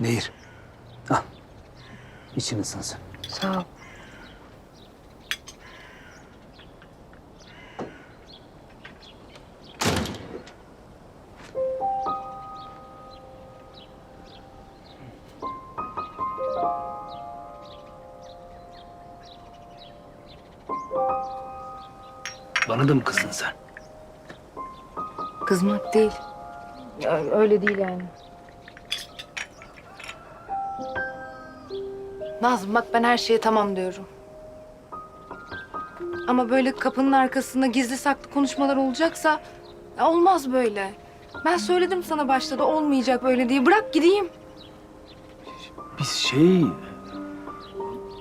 Nehir. Al. İçin ısınsın. Sağ ol. Bana da mı kızdın sen? Kızmak değil. Öyle değil yani. Nazım bak ben her şeye tamam diyorum. Ama böyle kapının arkasında gizli saklı konuşmalar olacaksa ya olmaz böyle. Ben söyledim sana başta da olmayacak böyle diye. Bırak gideyim. Biz şey...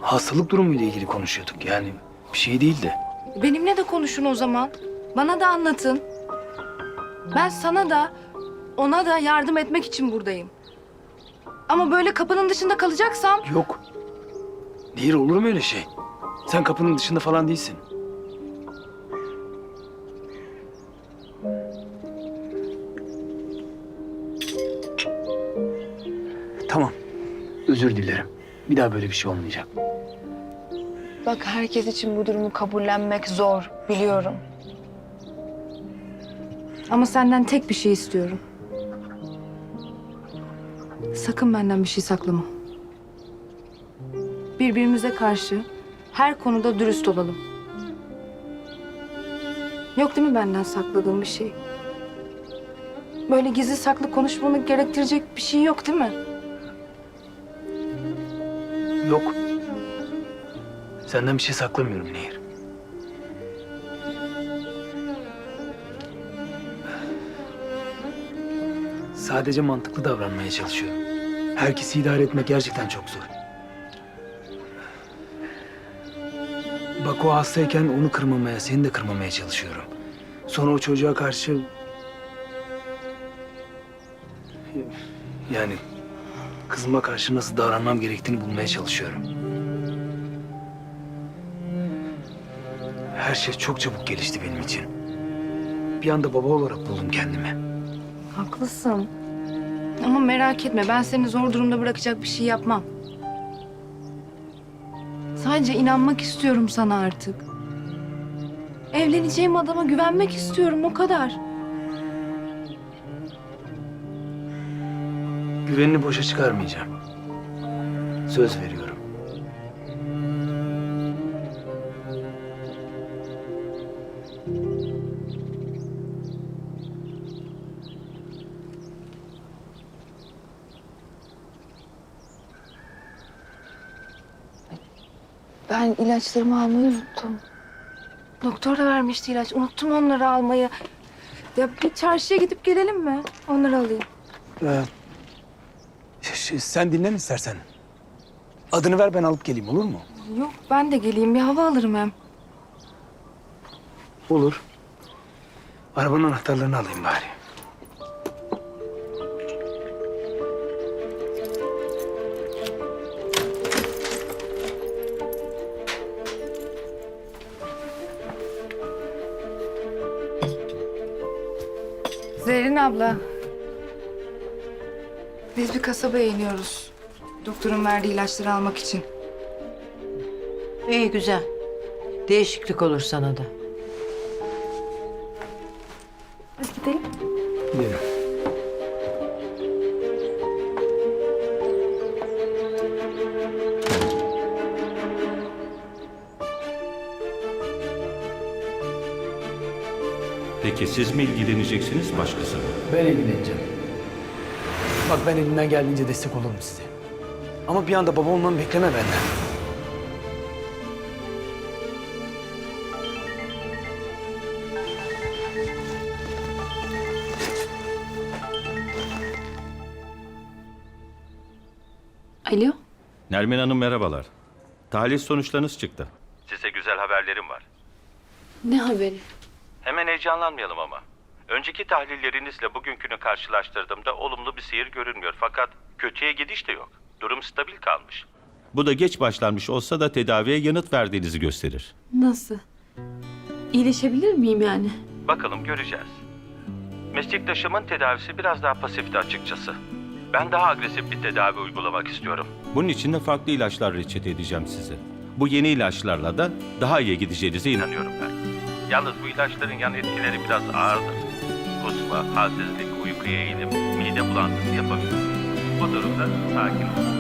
Hastalık durumuyla ilgili konuşuyorduk yani. Bir şey değil de. Benimle de konuşun o zaman. Bana da anlatın. Ben sana da ona da yardım etmek için buradayım. Ama böyle kapının dışında kalacaksam Yok. Nehir olur mu öyle şey? Sen kapının dışında falan değilsin. Tamam. Özür dilerim. Bir daha böyle bir şey olmayacak. Bak herkes için bu durumu kabullenmek zor, biliyorum. Ama senden tek bir şey istiyorum. Sakın benden bir şey saklama. Birbirimize karşı her konuda dürüst olalım. Yok değil mi benden sakladığın bir şey? Böyle gizli saklı konuşmamı gerektirecek bir şey yok değil mi? Yok. Senden bir şey saklamıyorum Nehir. Sadece mantıklı davranmaya çalışıyorum. Herkesi idare etmek gerçekten çok zor. O hastayken onu kırmamaya, seni de kırmamaya çalışıyorum. Sonra o çocuğa karşı... Yani kızıma karşı nasıl davranmam gerektiğini bulmaya çalışıyorum. Her şey çok çabuk gelişti benim için. Bir anda baba olarak buldum kendimi. Haklısın. Ama merak etme ben seni zor durumda bırakacak bir şey yapmam. Sadece inanmak istiyorum sana artık. Evleneceğim adama güvenmek istiyorum o kadar. Güvenini boşa çıkarmayacağım. Söz veriyorum. Ben ilaçlarımı almayı unuttum. Doktor da vermişti ilaç. Unuttum onları almayı. Ya bir çarşıya gidip gelelim mi? Onları alayım. Ee, ş- sen dinlen istersen. Adını ver ben alıp geleyim olur mu? Yok ben de geleyim bir hava alırım hem. Olur. Arabanın anahtarlarını alayım bari. Zerrin abla. Biz bir kasabaya iniyoruz. Doktorun verdiği ilaçları almak için. İyi güzel. Değişiklik olur sana da. Hadi gidelim. Gidelim. Peki siz mi ilgileneceksiniz başkası mı? Ben ilgileneceğim. Bak ben elimden geldiğince destek olurum size. Ama bir anda baba olmamı bekleme benden. Alo. Nermin Hanım merhabalar. Tahlil sonuçlarınız çıktı. Size güzel haberlerim var. Ne haberi? Hemen heyecanlanmayalım ama. Önceki tahlillerinizle bugünkünü karşılaştırdığımda olumlu bir seyir görünmüyor. Fakat kötüye gidiş de yok. Durum stabil kalmış. Bu da geç başlanmış olsa da tedaviye yanıt verdiğinizi gösterir. Nasıl? İyileşebilir miyim yani? Bakalım göreceğiz. Meslektaşımın tedavisi biraz daha pasifti açıkçası. Ben daha agresif bir tedavi uygulamak istiyorum. Bunun için de farklı ilaçlar reçete edeceğim size. Bu yeni ilaçlarla da daha iyi gideceğinize inanıyorum ben. Yalnız bu ilaçların yan etkileri biraz ağırdır. Kusma, halsizlik, uykuya eğilim, mide bulantısı yapabilir. Bu durumda sakin olun.